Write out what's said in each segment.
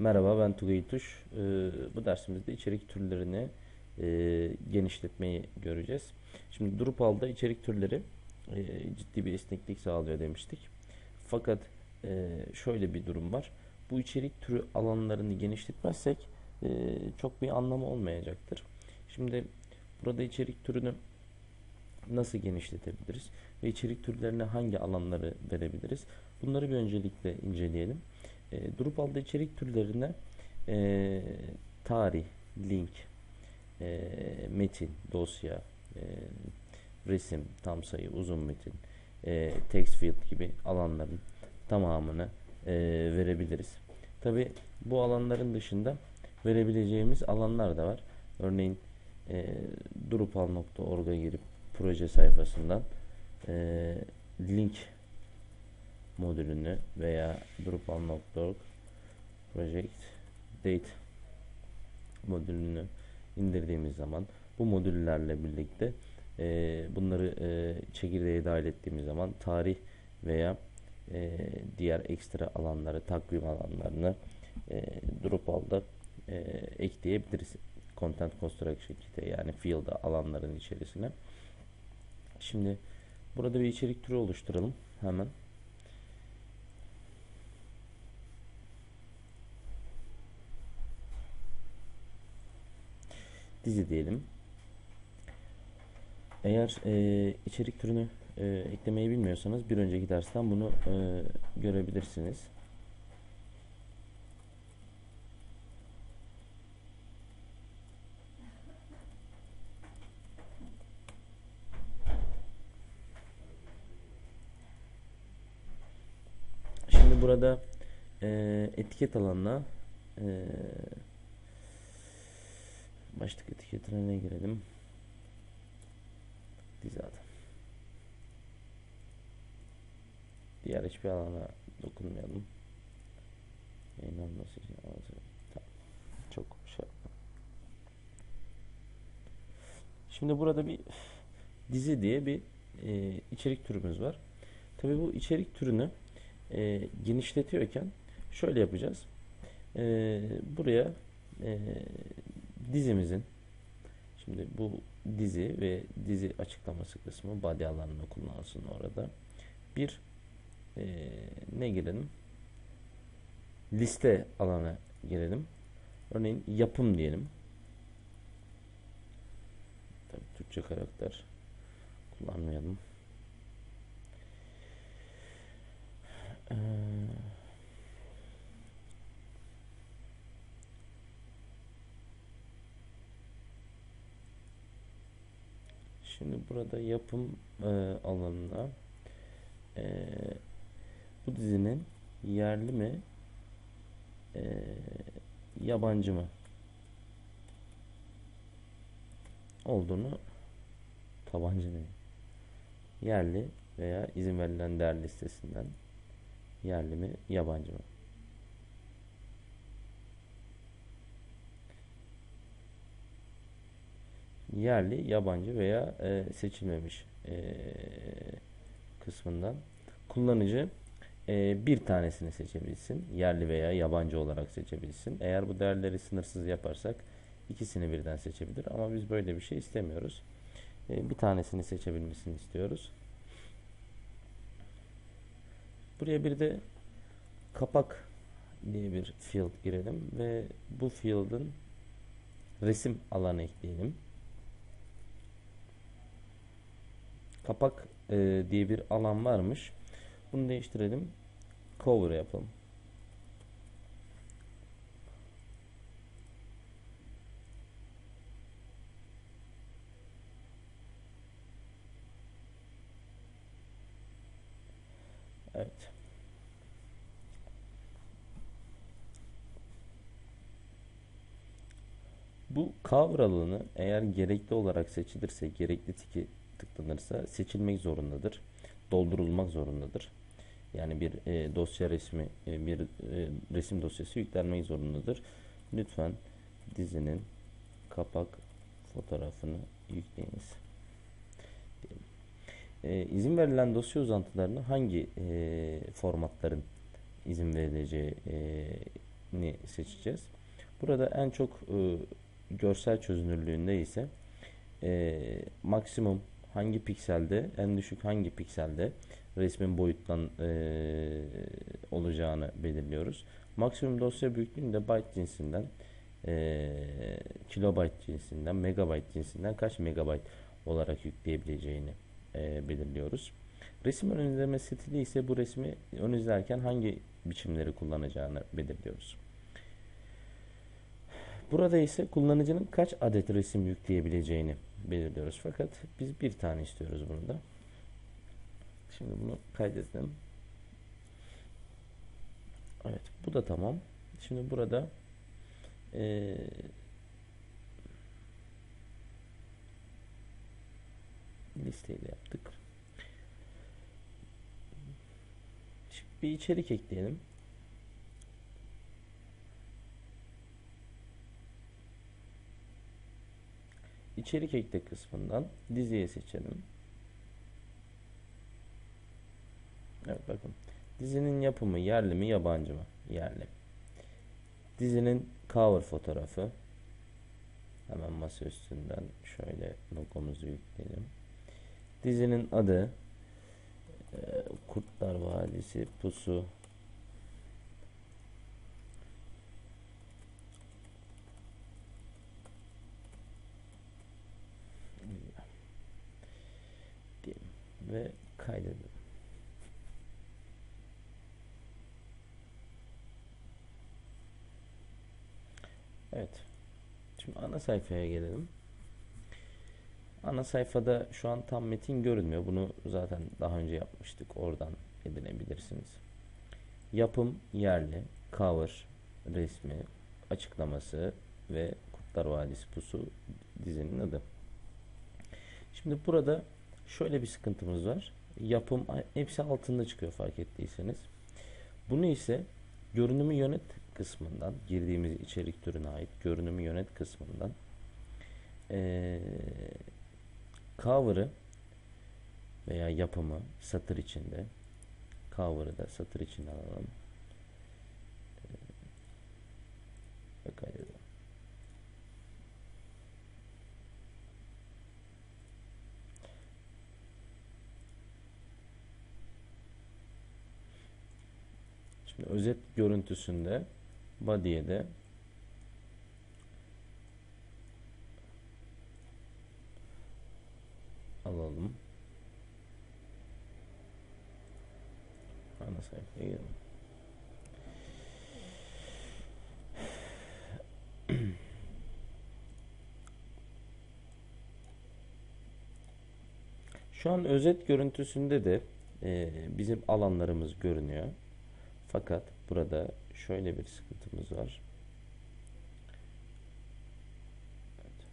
Merhaba ben Tugay Tuş. Ee, bu dersimizde içerik türlerini e, genişletmeyi göreceğiz. Şimdi Drupal'da içerik türleri e, ciddi bir esneklik sağlıyor demiştik. Fakat e, şöyle bir durum var. Bu içerik türü alanlarını genişletmezsek çok bir anlamı olmayacaktır. Şimdi burada içerik türünü nasıl genişletebiliriz ve içerik türlerine hangi alanları verebiliriz? Bunları bir öncelikle inceleyelim. E, Drupal'da içerik türlerine e, tarih, link, e, metin, dosya, e, resim, tam sayı, uzun metin, e, text field gibi alanların tamamını e, verebiliriz. Tabi bu alanların dışında verebileceğimiz alanlar da var. Örneğin e, drupal.org'a girip proje sayfasından e, link modülünü veya drupal.org project date modülünü indirdiğimiz zaman bu modüllerle birlikte e, bunları e, çekirdeğe dahil ettiğimiz zaman tarih veya e, diğer ekstra alanları, takvim alanlarını e, Drupal'da e, ekleyebiliriz. Content Construction Kit'e yani field'a alanların içerisine. Şimdi burada bir içerik türü oluşturalım hemen. Dizi diyelim. Eğer e, içerik türünü e, eklemeyi bilmiyorsanız bir önceki dersten bunu e, görebilirsiniz. Şimdi burada e, etiket alanına e, Başlık etiketine ne girelim? Dizi. Diğer hiçbir alana dokunmayalım. Yayınlanması için tamam. Çok şey Şimdi burada bir dizi diye bir e, içerik türümüz var. Tabi bu içerik türünü e, genişletiyorken şöyle yapacağız. E, buraya e, dizimizin şimdi bu dizi ve dizi açıklaması kısmı body alanını kullansın orada. Bir e, ne girelim? Liste alana girelim. Örneğin yapım diyelim. Tabii Türkçe karakter kullanmayalım. Ee, Şimdi burada yapım e, alanına e, bu dizinin yerli mi e, yabancı mı olduğunu tabancı ne? Yerli veya izin verilen değer listesinden yerli mi yabancı mı? Yerli, yabancı veya e, seçilmemiş e, kısmından kullanıcı e, bir tanesini seçebilsin. Yerli veya yabancı olarak seçebilsin. Eğer bu değerleri sınırsız yaparsak ikisini birden seçebilir. Ama biz böyle bir şey istemiyoruz. E, bir tanesini seçebilmesini istiyoruz. Buraya bir de kapak diye bir field girelim ve bu field'ın resim alanı ekleyelim. Kapak e, diye bir alan varmış. Bunu değiştirelim. Cover yapalım. Evet. Bu cover alanı eğer gerekli olarak seçilirse, gerekli tiki tıklanırsa seçilmek zorundadır. Doldurulmak zorundadır. Yani bir e, dosya resmi, e, bir e, resim dosyası yüklenmek zorundadır. Lütfen dizinin kapak fotoğrafını yükleyiniz. E, izin verilen dosya uzantılarını hangi e, formatların izin verileceği e, ni seçeceğiz. Burada en çok e, görsel çözünürlüğünde ise e, maksimum hangi pikselde, en düşük hangi pikselde resmin boyuttan e, olacağını belirliyoruz. Maksimum dosya büyüklüğünü de byte cinsinden, e, kilobyte cinsinden, megabyte cinsinden kaç megabyte olarak yükleyebileceğini e, belirliyoruz. Resim ön izleme stili ise bu resmi ön izlerken hangi biçimleri kullanacağını belirliyoruz. Burada ise kullanıcının kaç adet resim yükleyebileceğini belirliyoruz. Fakat biz bir tane istiyoruz burada. Şimdi bunu kaydedelim. Evet bu da tamam. Şimdi burada ee, listeyi de yaptık. Şimdi bir içerik ekleyelim. İçerik ekle kısmından diziye seçelim. Evet bakın. Dizinin yapımı yerli mi yabancı mı? Yerli. Dizinin cover fotoğrafı. Hemen masa üstünden şöyle logomuzu yükleyelim. Dizinin adı e, Kurtlar Vadisi Pusu ve kaydedelim. Evet. Şimdi ana sayfaya gelelim. Ana sayfada şu an tam metin görünmüyor. Bunu zaten daha önce yapmıştık. Oradan edinebilirsiniz. Yapım yerli, cover, resmi, açıklaması ve Kurtlar Vadisi Pusu dizinin adı. Şimdi burada şöyle bir sıkıntımız var. Yapım hepsi altında çıkıyor fark ettiyseniz. Bunu ise görünümü yönet kısmından girdiğimiz içerik türüne ait görünümü yönet kısmından ee, cover'ı veya yapımı satır içinde cover'ı da satır içinde alalım. Ee, kaydedelim. Şimdi özet görüntüsünde body'ye de alalım. Ana sayfaya girelim. Şu an özet görüntüsünde de e, bizim alanlarımız görünüyor. Fakat burada şöyle bir sıkıntımız var. Evet.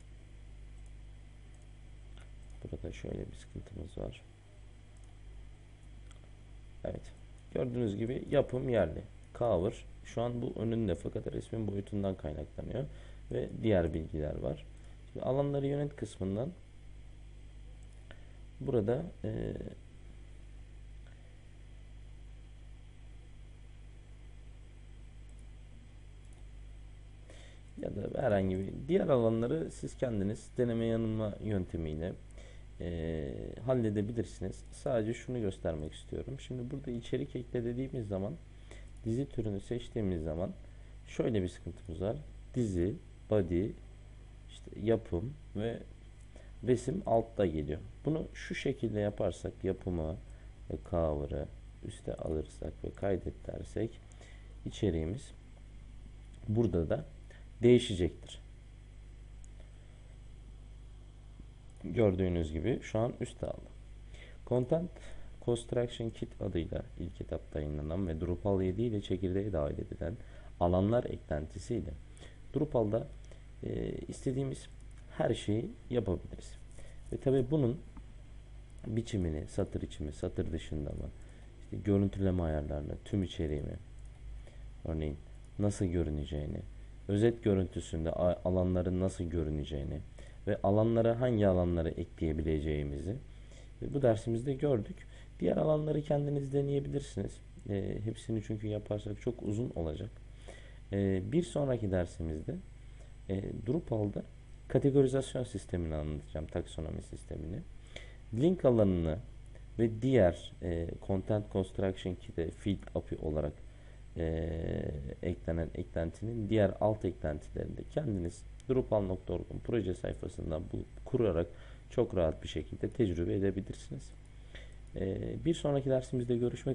Burada şöyle bir sıkıntımız var. Evet. Gördüğünüz gibi yapım yerli. Cover şu an bu önünde fakat resmin boyutundan kaynaklanıyor ve diğer bilgiler var. Şimdi alanları yönet kısmından burada e, ya da herhangi bir diğer alanları siz kendiniz deneme yanılma yöntemiyle e, halledebilirsiniz. Sadece şunu göstermek istiyorum. Şimdi burada içerik ekle dediğimiz zaman dizi türünü seçtiğimiz zaman şöyle bir sıkıntımız var. Dizi, body, işte yapım ve resim altta geliyor. Bunu şu şekilde yaparsak yapımı ve cover'ı üste alırsak ve kaydet dersek içeriğimiz burada da değişecektir. Gördüğünüz gibi şu an üste aldı. Content Construction Kit adıyla ilk etapta yayınlanan ve Drupal 7 ile çekirdeğe dahil edilen alanlar eklentisiyle Drupal'da e, istediğimiz her şeyi yapabiliriz. Ve tabi bunun biçimini, satır içi mi, satır dışında mı, işte görüntüleme ayarlarını, tüm içeriği mi, örneğin nasıl görüneceğini, özet görüntüsünde alanların nasıl görüneceğini ve alanlara hangi alanları ekleyebileceğimizi bu dersimizde gördük. Diğer alanları kendiniz deneyebilirsiniz. E, hepsini çünkü yaparsak çok uzun olacak. E, bir sonraki dersimizde e, Drupal'da kategorizasyon sistemini anlatacağım, taksonomi sistemini. Link alanını ve diğer e, Content Construction Kit'e Field API olarak e, eklenen eklentinin diğer alt eklentilerini de kendiniz Drupal.org'un proje sayfasından bulup kurarak çok rahat bir şekilde tecrübe edebilirsiniz. E, bir sonraki dersimizde görüşmek